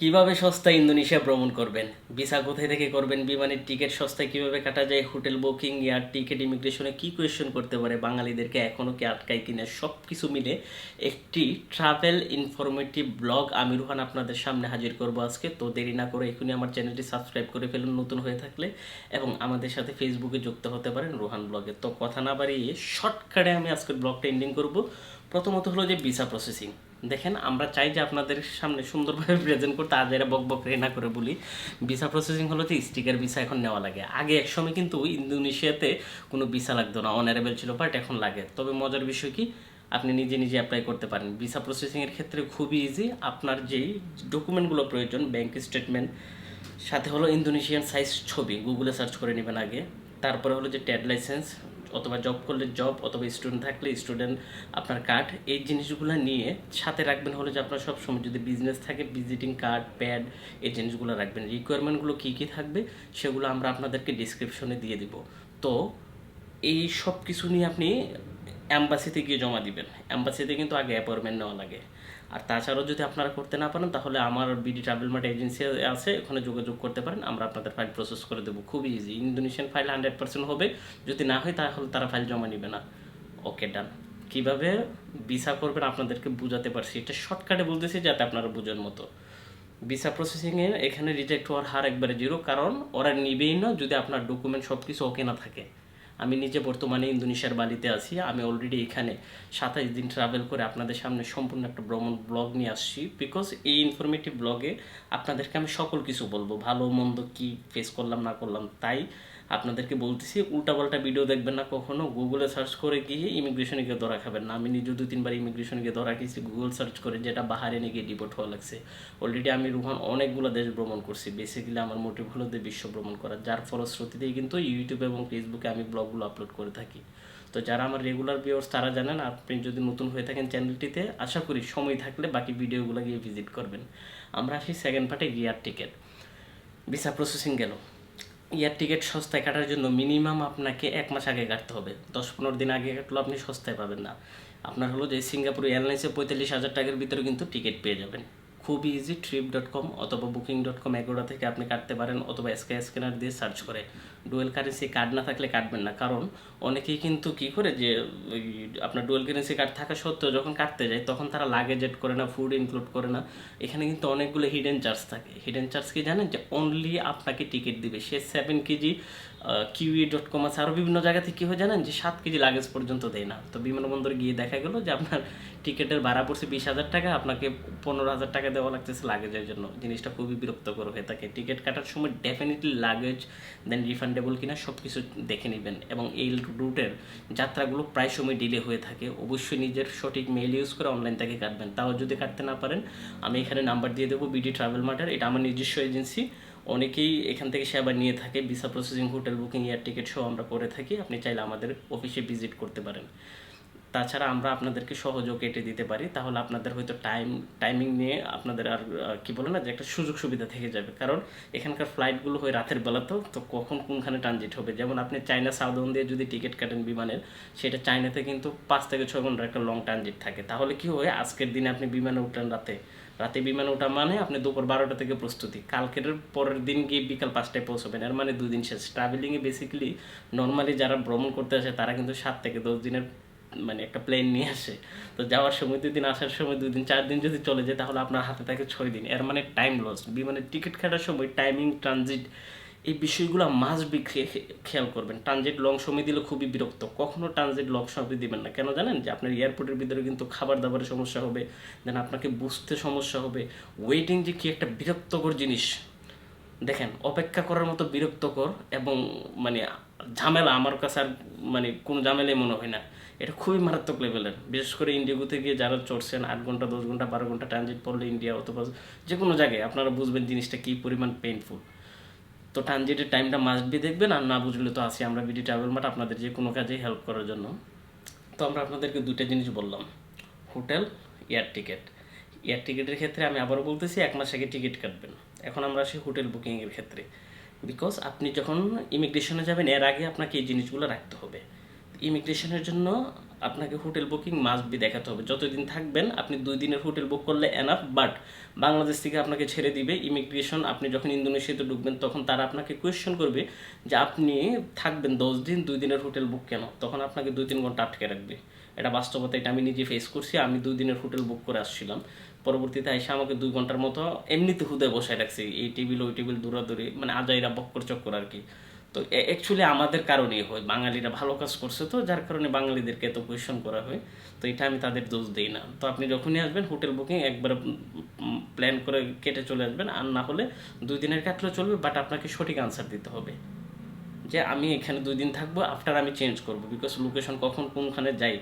কীভাবে সস্তায় ইন্দোনেশিয়া ভ্রমণ করবেন? ভিসা কোথায় থেকে করবেন? বিমানের টিকিট সস্তায় কীভাবে কাটা যায়? হোটেল বুকিং, এয়ার টিকিট, ইমিগ্রেশনে কি কোয়েশ্চেন করতে পারে? বাঙালিদেরকে এখনও কি আটকায় কিনা? সব কিছু মিলে একটি ট্রাভেল ইনফরমেটিভ ব্লগ আমি রুহান আপনাদের সামনে হাজির করব আজকে। তো দেরি না করে এখনই আমার চ্যানেলটি সাবস্ক্রাইব করে ফেলুন নতুন হয়ে থাকলে এবং আমাদের সাথে ফেসবুকে যুক্ত হতে পারেন রুহান ব্লগে। তো কথা না বাড়িয়ে শর্টকাটে আমি আজকের ব্লগটা এন্ডিং করব। প্রথমত হলো যে ভিসা প্রসেসিং দেখেন, আমরা চাই যে আপনাদের সামনে সুন্দরভাবে প্রেজেন্ট করতে আজ এরা বক বক না করে বলি ভিসা প্রসেসিং হলো যে স্টিকার ভিসা এখন নেওয়া লাগে। আগে এক সময় কিন্তু ইন্দোনেশিয়াতে কোনো ভিসা লাগতো না অনারেবল ছিল বাট এখন লাগে। তবে মজার বিষয় কি, আপনি নিজে নিজে অ্যাপ্লাই করতে পারেন। ভিসা প্রসেসিংয়ের ক্ষেত্রে খুবই ইজি আপনার যেই ডকুমেন্টগুলো প্রয়োজন ব্যাংক স্টেটমেন্ট সাথে হলো ইন্দোনেশিয়ান সাইজ ছবি গুগলে সার্চ করে নেবেন আগে। তারপরে হলো যে ট্যাড লাইসেন্স অথবা জব করলে জব অথবা স্টুডেন্ট থাকলে স্টুডেন্ট আপনার কার্ড এই জিনিসগুলো নিয়ে সাথে রাখবেন হলো যে আপনার সবসময় যদি বিজনেস থাকে ভিজিটিং কার্ড প্যাড এই জিনিসগুলো রাখবেন। রিকোয়ারমেন্টগুলো কী কী থাকবে, সেগুলো আমরা আপনাদেরকে ডিসক্রিপশনে দিয়ে দিব। তো, এই সব কিছু নিয়ে আপনি অ্যাম্বাসিতে গিয়ে জমা দিবেন। অ্যাম্বাসিতে কিন্তু আগে অ্যাপয়েন্টমেন্ট নেওয়া লাগে। আর তাছাড়াও যদি আপনারা করতে না পারেন, তাহলে আমার বিডি ট্রাভেল মার্ট এজেন্সি আছে, ওখানে যোগাযোগ করতে পারেন, আমরা আপনাদের ফাইল প্রসেস করে দেবো। খুবই easy Indonesian file hundred percent হবে। যদি না হয়, তাহলে তারা ফাইল জমা নেবে না। ওকে ডান কীভাবে ভিসা করবেন আপনাদেরকে বোঝাতে পারছি। এটা শর্টকাটে বলতেছি যাতে আপনারা বুঝেন মতো। ভিসা প্রসেসিংয়ে এখানে রিজেক্ট হওয়ার হার একবারে জিরো কারণ ওরা নিবেই না যদি আপনার ডকুমেন্ট সব কিছু ওকে না থাকে। আমি নিজে বর্তমানে ইন্দোনেশিয়ার বালিতে আছি। আমি অলরেডি এখানে সাতাইশ দিন ট্রাভেল করে আপনাদের সামনে সম্পূর্ণ একটা ভ্রমণ ব্লগ নিয়ে আসছি। বিকজ এই ইনফরমেটিভ ব্লগে আপনাদেরকে আমি সকল কিছু বলব। ভালো, মন্দ, কি ফেস করলাম, না করলাম, তাই আপনাদেরকে বলতেছি, উল্টাপাল্টা ভিডিও দেখবেন না কখনো। গুগলে সার্চ করে গিয়ে ইমিগ্রেশনে গিয়ে ধরা খাবেন না। আমি নিজে দু তিনবার ইমিগ্রেশনে গিয়ে ধরা খেয়েছি গুগল সার্চ করে যেটা বাহারে নিয়ে গিয়ে ডিপোর্ট হওয়া লাগছে। অলরেডি আমি রুহান অনেকগুলো দেশ ভ্রমণ করছি। বেসিক্যালি আমার মোটিভ হলো যে বিশ্ব ভ্রমণ করা। যার ফলশ্রুতিতেই কিন্তু ইউটিউব এবং ফেসবুকে আমি ব্লগগুলো আপলোড করে থাকি। তো যারা আমার রেগুলার ভিউয়ার্স তারা জানেন, আপনি যদি নতুন হয়ে থাকেন চ্যানেলটিতে আশা করি সময় থাকলে বাকি ভিডিওগুলো গিয়ে ভিজিট করবেন। আমরা আসি সেকেন্ড পার্টে গিয়ার টিকিট ভিসা প্রসেসিং গেল। এয়ার টিকিট সস্তায় কাটার জন্য মিনিমাম আপনাকে এক মাস আগে কাটতে হবে। দশ পনেরো দিন আগে কাটলেও আপনি সস্তায় পাবেন না। আপনার হলো যে সিঙ্গাপুর এয়ারলাইন্সে পঁয়তাল্লিশ হাজার টাকার ভিতরে কিন্তু টিকিট পেয়ে যাবেন। খুব ইজি ট্রিপ ডট কম অথবা বুকিং ডট কম এগোড়া থেকে আপনি কাটতে পারেন অথবা স্কাই স্ক্যানার দিয়ে সার্চ করে। ডুয়েল কারেন্সি কার্ড না থাকলে কাটবেন না। কারণ অনেকেই কিন্তু কি করে যে আপনার ডুয়েল কারেন্সি কার্ড থাকা সত্ত্বেও যখন কাটতে যায়, তখন তারা লাগেজ এড করে না ফুড ইনক্লুড করে না। এখানে কিন্তু অনেকগুলো হিডেন চার্জ থাকে। হিডেন চার্জ কি জানেন? যে অনলি আপনাকে টিকিট দিবে। সে seven KG Kiwi dot com আছে। আরও বিভিন্ন জায়গা থেকে কী হয় জানেন? যে সাত কেজি লাগেজ পর্যন্ত দেয় না। তো বিমানবন্দরে গিয়ে দেখা গেলো যে আপনার টিকিটের ভাড়া পড়ছে বিশ হাজার টাকা। আপনাকে পনেরো হাজার টাকা দেওয়া লাগতেছে লাগেজের জন্য। জিনিসটা খুবই বিরক্তকর হয়ে থাকে। টিকিট কাটার সময় ডেফিনেটলি লাগেজ দেন রিফান্ডেবল কিনা সব কিছু দেখে নেবেন এবং এই রুটের যাত্রাগুলো প্রায় সময় ডিলে হয়ে থাকে। অবশ্যই নিজের সঠিক মেইল ইউজ করে অনলাইন থেকে কাটবেন। তাও যদি কাটতে না পারেন, আমি এখানে নাম্বার দিয়ে দেবো বিডি ট্রাভেল মার্টার এটা আমার নিজস্ব এজেন্সি অনেকেই এখান থেকে সেবা নিয়ে থাকে। Visa processing hotel booking air ticket সহ আমরা করে থাকি। আপনি চাইলে আমাদের অফিসে ভিজিট করতে পারেন। তাছাড়া আমরা আপনাদেরকে সহযোগ কেটে দিতে পারি, তাহলে আপনাদের হয়তো টাইম টাইমিং নিয়ে আপনাদের আর কি বলে না, যে একটা সুযোগ সুবিধা থেকে যাবে। কারণ এখানকার ফ্লাইটগুলো হয় রাতের বেলাতেও তো তো কখন কোনখানে ট্রানজিট হবে? যেমন আপনি চায়না সাউদার্ন দিয়ে যদি টিকিট কাটেন বিমানের, সেটা চায়নাতে কিন্তু পাঁচ থেকে ছয় ঘণ্টার একটা লং ট্রানজিট থাকে। তাহলে কি হয়, আজকের দিনে আপনি বিমানে উঠলেন রাতে। রাতে বিমানে ওঠা মানে আপনি দুপুর বারোটা থেকে প্রস্তুতি। কালকের পরের দিন গিয়ে বিকাল পাঁচটায় পৌঁছবেন। এর মানে দুদিন শেষ। ট্রাভেলিংয়ে বেসিক্যালি নর্মালি যারা ভ্রমণ করতে আসে, তারা কিন্তু সাত থেকে দশ দিনের মানে একটা প্লেন নিয়ে আসে। তো যাওয়ার সময় দুই দিন, আসার সময় দুই দিন, চার দিন যদি চলে যায়, তাহলে আপনার হাতে থাকে ছয় দিন। এর মানে টাইম লস বিমানের টিকিট কাটার সময় টাইমিং ট্রানজিট এই বিষয়গুলো মাস বি খেয়াল করবেন। ট্রানজিট লং সময় দিলে খুবই বিরক্ত। কখনো ট্রানজিট লং সময় দিবেন না। কেন জানেন? যে আপনার এয়ারপোর্টের ভিতরে কিন্তু খাবার দাবারের সমস্যা হবে দেন আপনাকে বুঝতে সমস্যা হবে। ওয়েটিং যে কি একটা বিরক্তকর জিনিস। দেখেন, অপেক্ষা করার মতো বিরক্তকর এবং মানে ঝামেলা আমার কাছে আর মানে কোনো ঝামেলাই মনে হয় না। এটা খুবই মারাত্মক লেভেলের বিশেষ করে ইন্ডিয়াগোতে গিয়ে যারা চড়ছেন আট ঘণ্টা, দশ ঘণ্টা, বারো ঘণ্টা ট্রানজিট পড়লে ইন্ডিয়া অথবা যে কোনো জায়গায় আপনারা বুঝবেন জিনিসটা কী পরিমাণ পেইনফুল তো ট্রানজিটের টাইমটা মাস্ট বি দেখবেন, আর না বুঝলে তো আসি আমরা বিডি ট্রাভেল মার্ট আপনাদের যে কোনো কাজেই হেল্প করার জন্য। তো আমরা আপনাদেরকে দুইটা জিনিস বললাম। হোটেল এয়ার টিকিট এয়ার টিকিটের ক্ষেত্রে আমি আবারও বলতেছি, এক মাস আগে টিকিট কাটবেন। এখন আমরা আসি হোটেল বুকিংয়ের ক্ষেত্রে। বিকজ আপনি যখন ইমিগ্রেশনে যাবেন, এর আগে আপনাকে এই জিনিসগুলো রাখতে হবে। ইমিগ্রেশনের জন্য আপনাকে হোটেল বুকিং মাস্ট বি দেখাতে হবে। যতদিন থাকবেন, আপনি দুই দিনের হোটেল বুক করলে এনাফ বাট বাংলাদেশ থেকে আপনাকে ছেড়ে দিবে ইমিগ্রেশন। আপনি যখন ইন্দোনেশিয়াতে ঢুকবেন, তখন তারা আপনাকে কোয়েশ্চেন করবে যে আপনি থাকবেন দশ দিন, দুই দিনের হোটেল বুক কেন? তখন আপনাকে দুই তিন ঘণ্টা আটকে রাখবে। এটা বাস্তবতা, এটা আমি নিজে ফেস করছি, আমি দুই দিনের হোটেল বুক করে আসছিলাম। পরবর্তীতে এসে আমাকে দুই ঘণ্টার মতো এমনিতে হুদে বসায় রাখছি, এই টেবিল, ওই টেবিল দূরাদূরি মানে আজাইরা বক্কর চক্কর আর কি। তো অ্যাকচুয়ালি আমাদের কারণেই হয়। বাঙালিরা ভালো কাজ করছে তো, যার কারণে বাঙালিদেরকে এত কোয়েশন করা হয়। তো এটা আমি তাদের দোষ দিই না। তো আপনি যখনই আসবেন হোটেল বুকিং একবার প্ল্যান করে কেটে চলে আসবেন। আর না হলে দুই দিনের কাটলেও চলবে বাট আপনাকে সঠিক আনসার দিতে হবে। যে আমি এখানে দুই দিন থাকব আফটার আমি চেঞ্জ করব। বিকজ লোকেশন কখন কোনখানে যাই,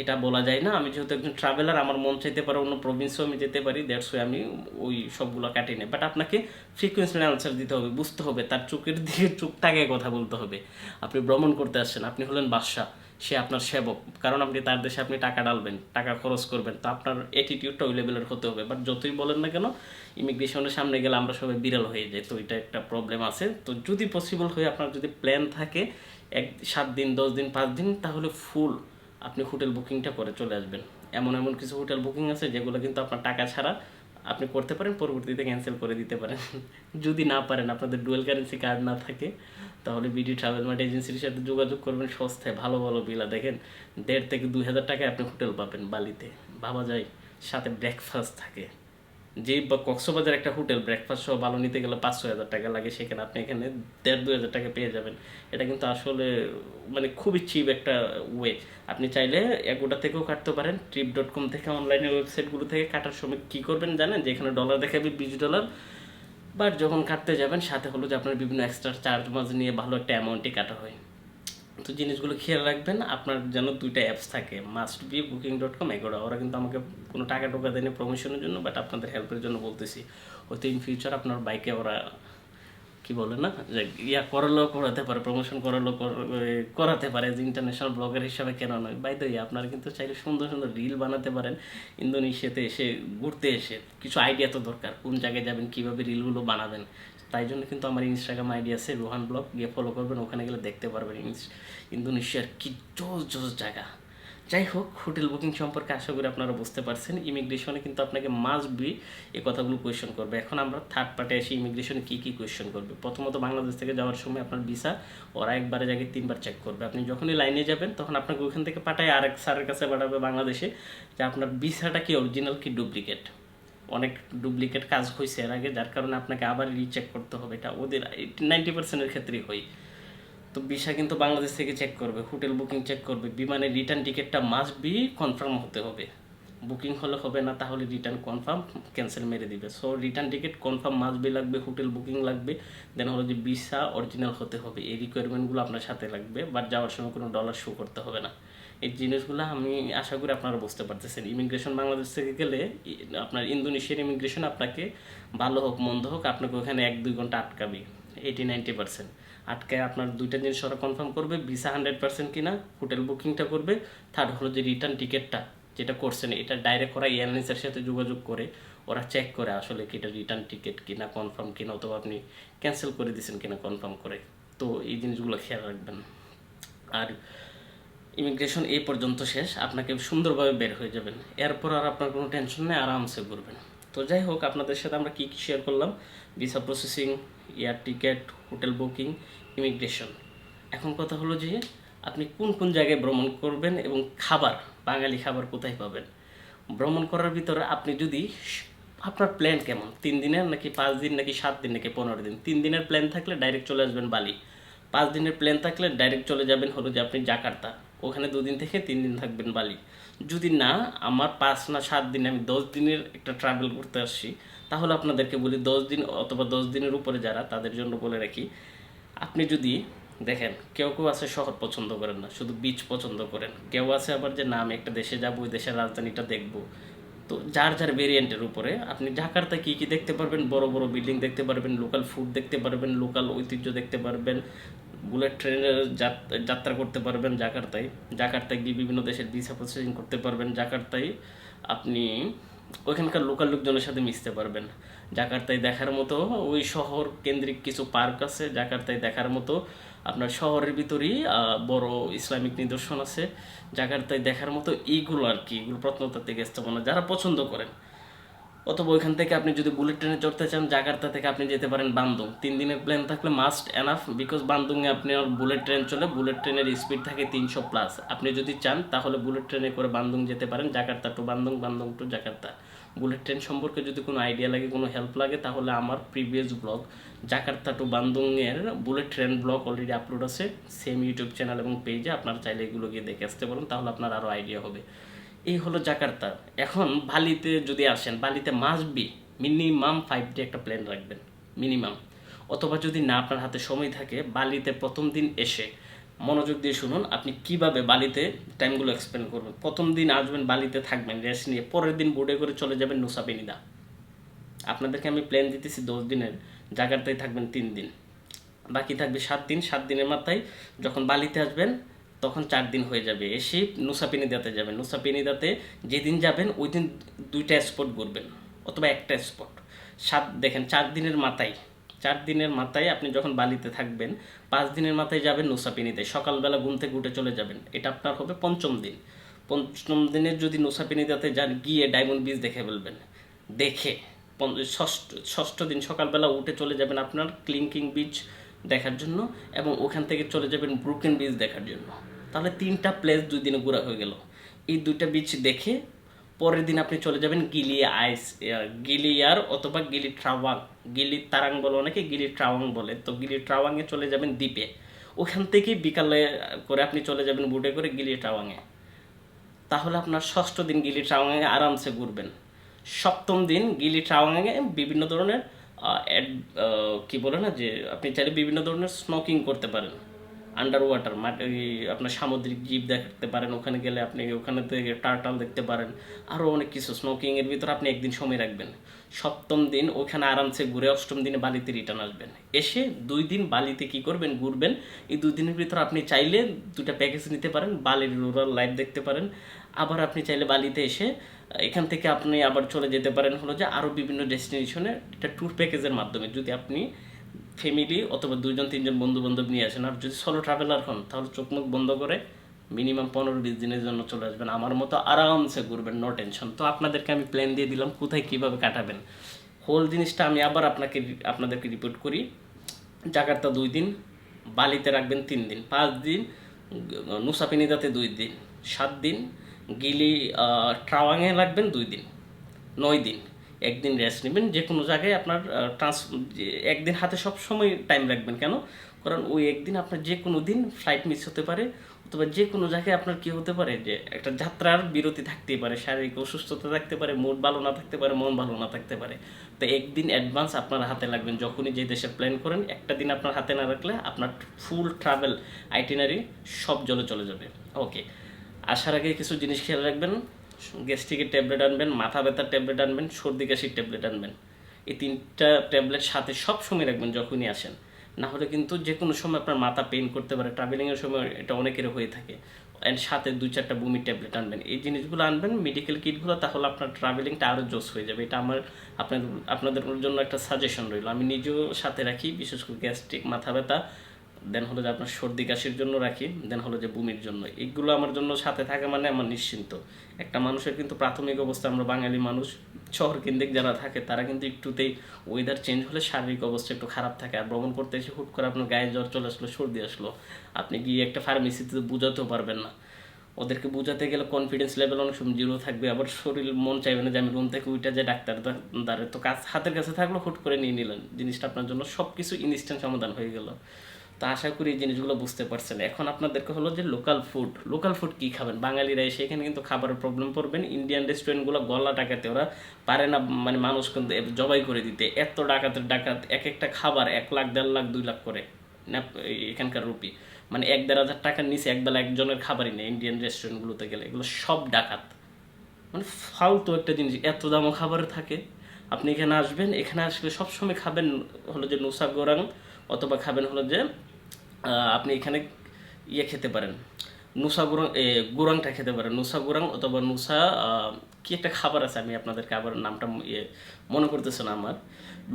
এটা বলা যায় না। আমি যেহেতু একজন ট্রাভেলার আমার মন চাইতে পারে অন্য প্রভিন্সেও আমি যেতে পারি দ্যাটস ওয়ে আমি ওই সবগুলো কাটি নেই। বাট আপনাকে ফ্রিকুয়েন্সি অ্যান্সার দিতে হবে, বুঝতে হবে, তার চোখের দিকে চোখ তাকে কথা বলতে হবে। আপনি ভ্রমণ করতে আসছেন, আপনি হলেন বাদশাহ। সে আপনার সেবক। কারণ আপনি তার দেশে আপনি টাকা ডালবেন টাকা খরচ করবেন, তো আপনার অ্যাটিটিউডটা ওই লেভেলের হতে হবে। বাট যতই বলেন না কেন ইমিগ্রেশনের সামনে গেলে আমরা সবাই বিরল হয়ে যাই, তো এটা একটা প্রবলেম আছে। তো যদি পসিবল হয় আপনার যদি প্ল্যান থাকে, এক, সাত দিন, দশ দিন, পাঁচ দিন, তাহলে ফুল আপনি হোটেল বুকিংটা করে চলে আসবেন। এমন এমন কিছু হোটেল বুকিং আছে যেগুলো কিন্তু আপনার টাকা ছাড়া আপনি করতে পারেন, পরবর্তীতে ক্যান্সেল করে দিতে পারেন। যদি না পারেন, আপনাদের ডুয়েল কারেন্সি কার্ড না থাকে, তাহলে বিডি ট্রাভেল মার্ট এজেন্সির সাথে যোগাযোগ করবেন সস্তায়, ভালো ভালো বিলা দেখেন, দেড় থেকে দুই হাজার টাকায় আপনি হোটেল পাবেন বালিতে। ভাবা যায়, সাথে ব্রেকফাস্ট থাকে। যে কক্সবাজার একটা হোটেল ব্রেকফাস্ট সহ ভালো নিতে গেলে পাঁচশো হাজার টাকা লাগে, সেখানে আপনি এখানে দেড় দুই হাজার টাকা পেয়ে যাবেন। এটা কিন্তু আসলে মানে খুবই চিপ একটা ওয়ে আপনি চাইলে এক এগোটা থেকেও কাটতে পারেন ট্রিপ ডট কম থেকে অনলাইনের ওয়েবসাইটগুলো থেকে কাটার সময় কী করবেন জানেন? যে এখানে ডলার দেখাবে বিশ ডলার বাট যখন কাটতে যাবেন, সাথে হলো যে আপনার বিভিন্ন এক্সট্রা চার্জ মার্জ নিয়ে ভালো একটা অ্যামাউন্টই কাটা হয়। তো জিনিসগুলো খেয়াল রাখবেন, আপনার যেন দুইটা অ্যাপস থাকে must be booking dot com Agoda ওরা কিন্তু আমাকে কোনো টাকা টোকা দেয়নি প্রমোশনের জন্য বাট আপনাদের হেল্পের জন্য বলতেছি। হয়তো ইন ফিউচার আপনার বাইকে ওরা, কি বলে না, যে ইয়া করালেও করাতে পারে প্রমোশন করালেও কর- করাতে পারে, যে ইন্টারন্যাশনাল ব্লগার হিসাবে কেন নয়। বাই দ্য আপনারা কিন্তু চাইলে সুন্দর সুন্দর রিল বানাতে পারেন, ইন্দোনেশিয়াতে এসে, ঘুরতে এসে, কিছু আইডিয়া তো দরকার, কোন জায়গায় যাবেন, কীভাবে রিলগুলো বানাবেন। তাই জন্য কিন্তু আমার ইনস্টাগ্রাম আইডি আছে, রোহান ব্লগ, গিয়ে ফলো করবেন, ওখানে গেলে দেখতে পারবেন ইন্দোনেশিয়ার কি জোস জোস জায়গা। যাই হোক, হোটেল বুকিং সম্পর্কে আশা করি আপনারা বুঝতে পারছেন। ইমিগ্রেশনে কিন্তু আপনাকে মাস্ট বি এই কথাগুলো কোয়েশ্চেন করবে। এখন আমরা থার্ড পার্টে এসে ইমিগ্রেশনে কী কী কোয়েশ্চেন করবে? প্রথমত বাংলাদেশ থেকে যাওয়ার সময় আপনার ভিসা ওরা একবারে জায়গায় তিনবার চেক করবে। আপনি যখনই লাইনে যাবেন, তখন আপনাকে ওখান থেকে পাঠায় আরেক স্যারের কাছে পাঠাবে বাংলাদেশে যে আপনার ভিসাটা কি অরিজিনাল কি ডুপ্লিকেট অনেক ডুপ্লিকেট কাজ হয়েছে এর আগে, যার কারণে আপনাকে আবার রিচেক করতে হবে। এটা ওদের নাইনটি পার্সেন্টের ক্ষেত্রেই হয়। তো ভিসা কিন্তু বাংলাদেশ থেকে চেক করবে হোটেল বুকিং চেক করবে, বিমানের রিটার্ন টিকিটটা মাস্ট বি কনফার্ম হতে হবে। বুকিং হলে হবে না, তাহলে রিটার্ন কনফার্ম ক্যান্সেল মেরে দিবে। So return ticket confirm must be লাগবে হোটেল বুকিং লাগবে দেন হলো যে ভিসা অরিজিনাল হতে হবে। এই রিকোয়ারমেন্টগুলো আপনার সাথে লাগবে বাট যাওয়ার সময় কোনো ডলার শো করতে হবে না। এই জিনিসগুলো আমি আশা করি আপনারা বুঝতে পারতেছেন। ইমিগ্রেশন বাংলাদেশ থেকে গেলে আপনার ইন্দোনেশিয়ার ইমিগ্রেশন আপনাকে ভালো হোক, মন্দ হোক, আপনাকে ওখানে এক, দুই ঘণ্টা আটকাবে এইটি নাইনটি পার্সেন্ট আটকায় আপনার দুইটা জিনিস ওরা কনফার্ম করবে ভিসা হান্ড্রেড পার্সেন্ট কিনা হোটেল বুকিংটা করবে থার্ড হলো যে রিটার্ন টিকিটটা যেটা করছেন, এটা ডাইরেক্ট ওরা এয়ারলাইন্সের সাথে যোগাযোগ করে, ওরা চেক করে আসলে কি এটা রিটার্ন টিকিট কিনা কনফার্ম কিনা, অথবা আপনি ক্যান্সেল করে দিয়েছেন কিনা কনফার্ম করে। তো এই জিনিসগুলো খেয়াল রাখবেন। আর ইমিগ্রেশন এই পর্যন্ত শেষ, আপনাকে সুন্দরভাবে বের হয়ে যাবেন। এরপর আর আপনার কোনো টেনশন নেই, আরামসে ঘুরবেন। তো যাই হোক, আপনাদের সাথে আমরা কী কী শেয়ার করলাম? Visa processing air ticket hotel booking immigration এখন কথা হলো যে, আপনি কোন কোন জায়গায় ভ্রমণ করবেন এবং খাবার বাঙালি খাবার কোথায় পাবেন? ভ্রমণ করার ভিতরে আপনি যদি আপনার প্ল্যান কেমন? তিন দিনের নাকি পাঁচ দিন নাকি সাত দিন নাকি পনেরো দিন? তিন দিনের প্ল্যান থাকলে ডাইরেক্ট চলে আসবেন বালি। পাঁচ দিনের প্ল্যান থাকলে ডাইরেক্ট চলে যাবেন হলো যে আপনি জাকার্তা। ওখানে দুদিন থেকে তিন দিন থাকবেন বালি। যদি না, আমার পাঁচ না সাত দিন আমি দশ দিনের একটা ট্রাভেল করতে আসছি, তাহলে আপনাদেরকে বলি দশ দিন অথবা দশ দিনের উপরে যারা, তাদের জন্য বলে রাখি, আপনি যদি দেখেন, কেউ কেউ আছে শহর পছন্দ করেন না, শুধু বিচ পছন্দ করেন। কেউ আছে আবার যে, না, আমি একটা দেশে যাব, ওই দেশের রাজধানীটা দেখব। তো যার যার ভেরিয়েন্টের উপরে, আপনি ঢাকারতে কী কী দেখতে পারবেন? বড় বড় বিল্ডিং দেখতে পারবেন লোকাল ফুড দেখতে পারবেন লোকাল ঐতিহ্য দেখতে পারবেন বুলেট ট্রেনের যাত্রা করতে পারবেন জাকার্তায়। জাকার্তায় গিয়ে বিভিন্ন দেশের ভিসা প্রসেসিং করতে পারবেন জাকার্তায়। আপনি ওইখানকার লোকাল লোকজনের সাথে মিশতে পারবেন। জাকার্তায় দেখার মতো, ওই শহর কেন্দ্রিক কিছু পার্ক আছে জাকার্তায় দেখার মতো। আপনার শহরের ভিতরেই বড় ইসলামিক নিদর্শন আছে। জাকার্তায় দেখার মতো এইগুলো আর কি, এগুলো প্রত্নতাত্ত্বিক স্থাপনা যারা পছন্দ করেন। অথবা ওইখান থেকে আপনি যদি বুলেট ট্রেনে চড়তে চান, জাকার্তা থেকে আপনি যেতে পারেন বান্দুং। তিন দিনের প্ল্যান থাকলে মাস্ট এনাফ বিকজ বান্দুংয়ে আপনি বুলেট ট্রেন চলে বুলেট ট্রেনের স্পিড থাকে তিনশো প্লাস আপনি যদি চান, তাহলে বুলেট ট্রেনে করে বান্দুং যেতে পারেন, Jakarta to Bandung Bandung to Jakarta. Bullet train সম্পর্কে যদি কোনো আইডিয়া লাগে, কোনো হেল্প লাগে, তাহলে আমার previous blog Jakarta to বান্দুংয়ের bullet train blog already upload আছে। সেম ইউটিউব চ্যানেল এবং পেজে আপনারা চাইলে এগুলো গিয়ে দেখে আসতে পারেন, তাহলে আপনার আরও আইডিয়া হবে। এই হলো জাকার্তা এখন বালিতে যদি আসেন, বালিতে must be minimum five day একটা প্ল্যান রাখবেন মিনিমাম অথবা যদি না আপনার হাতে সময় থাকে, বালিতে প্রথম দিন এসে মনোযোগ দিয়ে শুনুন, আপনি কীভাবে বালিতে টাইমগুলো এক্সপ্লেন করবেন? প্রথম দিন আসবেন, বালিতে থাকবেন রেস্ট নিয়ে পরের দিন বোর্ডে করে চলে যাবেন নুসাপিনিদা আপনাদেরকে আমি প্ল্যান দিতেছি দশ দিনের জায়গাটায় থাকবেন তিন দিন। বাকি থাকবে সাত দিন, সাত দিনের মাথায় যখন বালিতে আসবেন, তখন চার দিন হয়ে যাবে। এসে নুসাপিনিদাতে যাবেন। নুসাপিনিদাতে যেদিন যাবেন, ওই দিন দুইটা স্পট ঘুরবেন, অথবা একটা স্পট সাত, দেখেন, চার দিনের মাথায় চার দিনের মাথায় আপনি যখন বালিতে থাকবেন, পাঁচ দিনের মাথায় যাবেন নুসাপিনিতে। সকালবেলা ঘুম থেকে উঠে চলে যাবেন। এটা আপনার হবে পঞ্চম দিন। পঞ্চম দিনের যদি নুসাপিনিদাতে যান, গিয়ে ডায়মন্ড বিচ দেখে ফেলবেন। দেখে। ষষ্ঠ ষষ্ঠ দিন সকালবেলা উঠে চলে যাবেন আপনার ক্লিংকিং বিচ দেখার জন্য এবং ওখান থেকে চলে যাবেন ব্রুকেন বিচ দেখার জন্য। তাহলে তিনটা প্লেস দুই দিনে ঘোরা হয়ে গেল। এই দুইটা বিচ দেখে পরের দিন আপনি চলে যাবেন গিলি আইস গিলিয়ার অথবা গিলি ট্রাওয়াং, গিলি তারাং বলে অনেকে গিলি ট্রাওয়াং বলে। তো গিলি ট্রাওয়াংয়ে চলে যাবেন দ্বীপে। ওখান থেকেই বিকালে করে আপনি চলে যাবেন বুটে করে গিলি ট্রাওয়াংয়ে। তাহলে আপনার ষষ্ঠ দিন গিলি ট্রাওয়াঙে আরামসে ঘুরবেন। সপ্তম দিন গিলি ট্রাওয়াংয়ে বিভিন্ন ধরনের কি বলে না যে, আপনি চাইলে বিভিন্ন ধরনের স্নোকিং করতে পারেন। আন্ডার ওয়াটার মাটি আপনার সামুদ্রিক জীব দেখতে পারেন, ওখানে গেলে আপনি ওখানে টার্টাল দেখতে পারেন আরও অনেক কিছু। স্নোকিংয়ের ভিতরে আপনি একদিন সময় রাখবেন। সপ্তম দিন ওখানে আরামসে ঘুরে অষ্টম দিনে বালিতে রিটার্ন আসবেন। এসে দুই দিন বালিতে কি করবেন? ঘুরবেন। এই দুই দিনের ভিতর আপনি চাইলে দুটা প্যাকেজ নিতে পারেন, বালির রুরাল লাইফ দেখতে পারেন। আবার আপনি চাইলে বালিতে এসে, এখান থেকে আপনি আবার চলে যেতে পারেন হলো যে আরও বিভিন্ন ডেস্টিনেশনে একটা ট্যুর প্যাকেজের মাধ্যমে। যদি আপনি ফ্যামিলি অথবা দুইজন, তিনজন বন্ধু বান্ধব নিয়ে আসেন। আর যদি সলো ট্রাভেলার হন, তাহলে চোখ মুখ বন্ধ করে মিনিমাম পনেরো বিশ দিনের জন্য চলে আসবেন। আমার মতো আরামসে ঘুরবেন নো টেনশন তো আপনাদেরকে আমি প্ল্যান দিয়ে দিলাম কোথায় কীভাবে কাটাবেন। হোল জিনিসটা আমি আবার আপনাকে আপনাদেরকে রিপোর্ট করি। জাকার্তা দুই দিন, বালিতে রাখবেন তিন দিন। পাঁচ দিন নুসাপিনিদাতে দুই দিন। সাত দিন, গিলি ট্রাওয়াংয়ে রাখবেন দুই দিন। নয় দিন। একদিন রেস্ট নেবেন যে কোনো জায়গায় আপনার ট্রান্স একদিন হাতে সব সময় টাইম রাখবেন। কেন? কারণ ওই একদিন আপনার যে কোনো দিন ফ্লাইট মিস হতে পারে, অথবা যে কোনো জায়গায় আপনার কি হতে পারে যে একটা যাত্রার বিরতি থাকতেই পারে, শারীরিক অসুস্থতা থাকতে পারে মুড ভালো না থাকতে পারে, মন ভালো না থাকতে পারে। তো একদিন অ্যাডভান্স আপনার হাতে লাগবেন। যখনই যে দেশে প্ল্যান করেন, একটা দিন আপনার হাতে না রাখলে আপনার ফুল ট্রাভেল আইটিনারি সব জলে চলে যাবে। ওকে আসার আগে কিছু জিনিস খেয়াল রাখবেন। গ্যাস্ট্রিকের ট্যাবলেট আনবেন, মাথা ব্যথার ট্যাবলেট আনবেন, সর্দি কাশির ট্যাবলেট আনবেন। এই তিনটা ট্যাবলেট সাথে সব সময় রাখবেন যখনই আসেন। না হলে কিন্তু যে কোনো সময় আপনার মাথা পেইন করতে পারে ট্রাভেলিংয়ের সময় এটা অনেকের হয়ে থাকে। অ্যান্ড সাথে দুই চারটা বমির ট্যাবলেট আনবেন। এই জিনিসগুলো আনবেন মেডিকেল কিটগুলো তাহলে আপনার ট্রাভেলিংটা আরও জোস হয়ে যাবে। এটা আমার আপনাদের আপনাদের জন্য একটা সাজেশন রইল। আমি নিজেও সাথে রাখি, বিশেষ করে গ্যাস্ট্রিক মাথা ব্যথা দেন হলো যে আপনার সর্দি কাশির জন্য রাখি দেন হলো যে বমির জন্য। এইগুলো আমার জন্য সাথে থাকা মানে আমার নিশ্চিন্ত। একটা মানুষের কিন্তু প্রাথমিক অবস্থা, আমরা বাঙালি মানুষ, শহর কেন্দ্রিক যারা থাকে, তারা কিন্তু একটুতেই ওয়েদার চেঞ্জ হলে শারীরিক অবস্থা একটু খারাপ থাকে। আর ভ্রমণ করতে এসে হুট করে আপনার গায়ে জ্বর চলে আসলো, সর্দি আসলো, আপনি গিয়ে একটা ফার্মেসিতে বুঝাতেও পারবেন না। ওদেরকে বোঝাতে গেলে কনফিডেন্স লেভেল অনেক সময় জিরো থাকবে। আবার শরীর মন চাইবে না যে আমি রুম থেকে উইটা যে ডাক্তার দ্বারে তো কাজ হাতের কাছে থাকল হুট করে নিয়ে নিলেন। জিনিসটা আপনার জন্য সব কিছু ইনস্ট্যান্ট সমাধান হয়ে গেল। তো আশা করি এই জিনিসগুলো বুঝতে পারছেন। এখন আপনাদেরকে হলো যে লোকাল ফুড লোকাল ফুড কি খাবেন? বাঙালিরা এসে এখানে কিন্তু খাবারের প্রবলেম পড়বেন ইন্ডিয়ান রেস্টুরেন্টগুলো গলা ডাকাতে ওরা পারে না মানে মানুষ কিন্তু জবাই করে দিতে। এত ডাকাতের ডাকাত এক একটা খাবার এক লাখ, দেড় লাখ, দুই লাখ করে, না এখানকার রুপি। মানে এক দেড় হাজার টাকার নিচে একবেলা একজনের খাবারই নেই ইন্ডিয়ান রেস্টুরেন্টগুলোতে গেলে। এগুলো সব ডাকাত। মানে ফালতু একটা জিনিস। এত দামও খাবার থাকে। আপনি এখানে আসবেন, এখানে আসলে সবসময় খাবেন হলো যে নুসা গোরাং। অথবা খাবেন হলো যে আপনি এখানে ইয়ে খেতে পারেন। নুসা গুরাং গুরাংটা খেতে পারেন। নুসা গুরাং অথবা নুসা কি একটা খাবার আছে আমি আপনাদেরকে আবার নামটা ইয়ে, মনে করতেছে না আমার।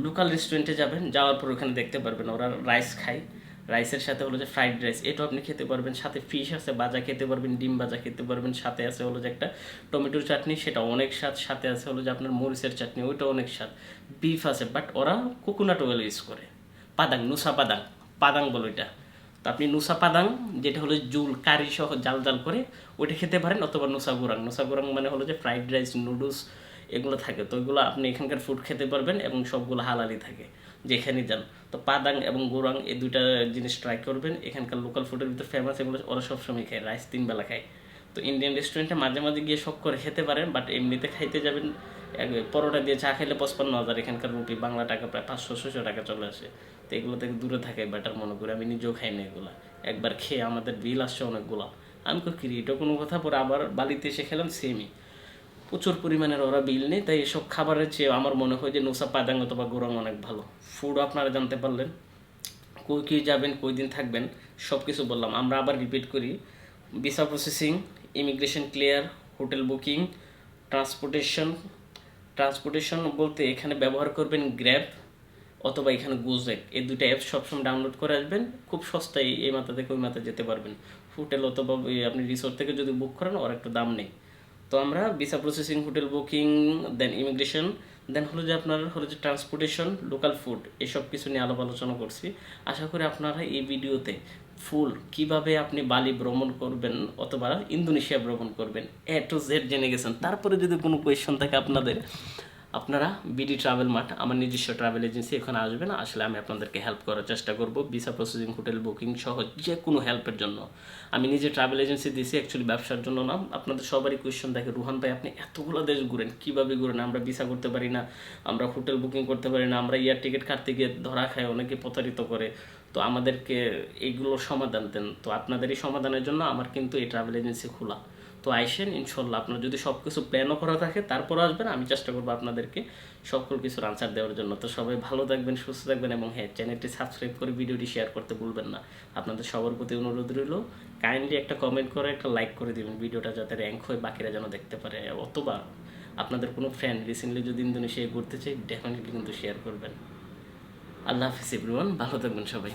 লোকাল রেস্টুরেন্টে যাবেন যাওয়ার পর ওখানে দেখতে পারবেন ওরা রাইস খায়। রাইসের সাথে হলো যে ফ্রাইড রাইস এটাও আপনি খেতে পারবেন। সাথে ফিশ আছে ভাজা খেতে পারবেন ডিম ভাজা খেতে পারবেন। সাথে আছে হলো যে একটা টমেটোর চাটনি সেটা অনেক স্বাদ। সাথে আছে হলো যে আপনার মরিচের চাটনি ওইটা অনেক স্বাদ। বিফ আছে বাট ওরা কোকোনাট অয়েল ইউজ করে। পাদাং, নুসা পাদাং পাদাং বলো এটা। তো আপনি নুসা পাদাং, যেটা হলো জুল, কারি সহ জাল জাল করে ওইটা খেতে পারেন, অথবা নুসা গুরাং। নুসা গুরাং মানে হলো যে ফ্রাইড রাইস নুডলস এগুলো থাকে। তো ওইগুলো আপনি এখানকার ফুড খেতে পারবেন এবং সবগুলো হালালি থাকে, যেখানে যান। তো পাদাং এবং গোরাং এই দুইটা জিনিস ট্রাই করবেন। এখানকার লোকাল ফুডের ভিতর ফেমাস এগুলো ওরা সবসময় খায় রাইস তিন বেলা খায়। তো ইন্ডিয়ান রেস্টুরেন্টে মাঝে মাঝে গিয়ে শখ করে খেতে পারেন বাট এমনিতে খাইতে যাবেন পরোটা দিয়ে চা খাইলে পঁচপান্ন হাজার এখানকার রুপি বাংলা টাকা প্রায় পাঁচশো ছশো টাকা চলে আসে। তো এগুলো থেকে দূরে থাকে বেটার মনে করি। আমি নিজেও খাই না এগুলো। একবার খেয়ে আমাদের বিল আসছে অনেকগুলো। আমি কিরি, এটা কোনো কথা? পরে আবার বালিতে এসে খেলাম সেমই প্রচুর পরিমাণের ওরা বিল নেই তাই এসব খাবারের চেয়ে আমার মনে হয় যে নোসা পাদাং অথবা গোরাং অনেক ভালো। ফুড আপনারা জানতে পারলেন। কই কই যাবেন, কই দিন থাকবেন সব কিছু বললাম। আমরা আবার রিপিট করি। Visa processing immigration clear hotel booking transportation transportation বলতে এখানে ব্যবহার করবেন গ্র্যাব অথবা এখানে গুজেক এই দুটো অ্যাপ সবসময় ডাউনলোড করে আসবেন, খুব সস্তায় এই মাথা থেকে ওই মাথা যেতে পারবেন। হোটেল অথবা আপনি রিসোর্ট থেকে যদি বুক করেন, ওর একটা দাম নেই। তো আমরা visa processing hotel booking then immigration then হলো যে আপনার হলো যে ট্রান্সপোর্টেশন লোকাল ফুড এসব কিছু নিয়ে আলাপ আলোচনা করছি। আশা করি আপনারা এই ভিডিওতে ফুল কীভাবে আপনি বালি ভ্রমণ করবেন অথবা ইন্দোনেশিয়া ভ্রমণ করবেন এ টু জেড জেনে গেছেন। তারপরে যদি কোনো কোয়েশ্চন থাকে আপনাদের আপনারা বিডি ট্রাভেল মার্ট আমার নিজস্ব ট্রাভেল এজেন্সি এখানে আসবেন, আসলে আমি আপনাদেরকে হেল্প করার চেষ্টা করব ভিসা প্রসেসিং হোটেল বুকিং সহ যে কোনো হেল্পের জন্য। আমি নিজে ট্রাভেল এজেন্সি দিয়েছি অ্যাকচুয়ালি ব্যবসার জন্য না, আপনাদের সবারই কোয়েশ্চন থাকে রুহান ভাই আপনি এতগুলো দেশ ঘুরেন, কীভাবে ঘুরেন? আমরা ভিসা করতে পারি না, আমরা হোটেল বুকিং করতে পারি না, আমরা এয়ার টিকিট কাটতে গিয়ে ধরা খাই অনেকে প্রতারিত করে। তো আমাদেরকে এইগুলোর সমাধান দেন। তো আপনাদের এই সমাধানের জন্য আমার কিন্তু এই ট্রাভেল এজেন্সি খোলা। তো আইসেন, ইনশাল্লাহ। আপনার যদি সব কিছু প্ল্যানও করা থাকে, তারপর আসবেন, আমি চেষ্টা করব আপনাদেরকে সকল কিছুর আনসার দেওয়ার জন্য। তো সবাই ভালো থাকবেন, সুস্থ থাকবেন এবং হ্যাঁ চ্যানেলটি সাবস্ক্রাইব করে ভিডিওটি শেয়ার করতে ভুলবেন না। আপনাদের সবার প্রতি অনুরোধ রইল কাইন্ডলি একটা কমেন্ট করে, একটা লাইক করে দিবেন ভিডিওটা যাতে র্যাঙ্ক হয়ে বাকিরা যেন দেখতে পারে। অথবা আপনাদের কোনো ফ্রেন্ড রিসেন্টলি যদি ইন্দোনেশিয়ায় ঘুরতে চাই ডেফিনেটলি কিন্তু শেয়ার করবেন। আল্লাহ হাফিজ এভরিওয়ান ভালো থাকবেন সবাই।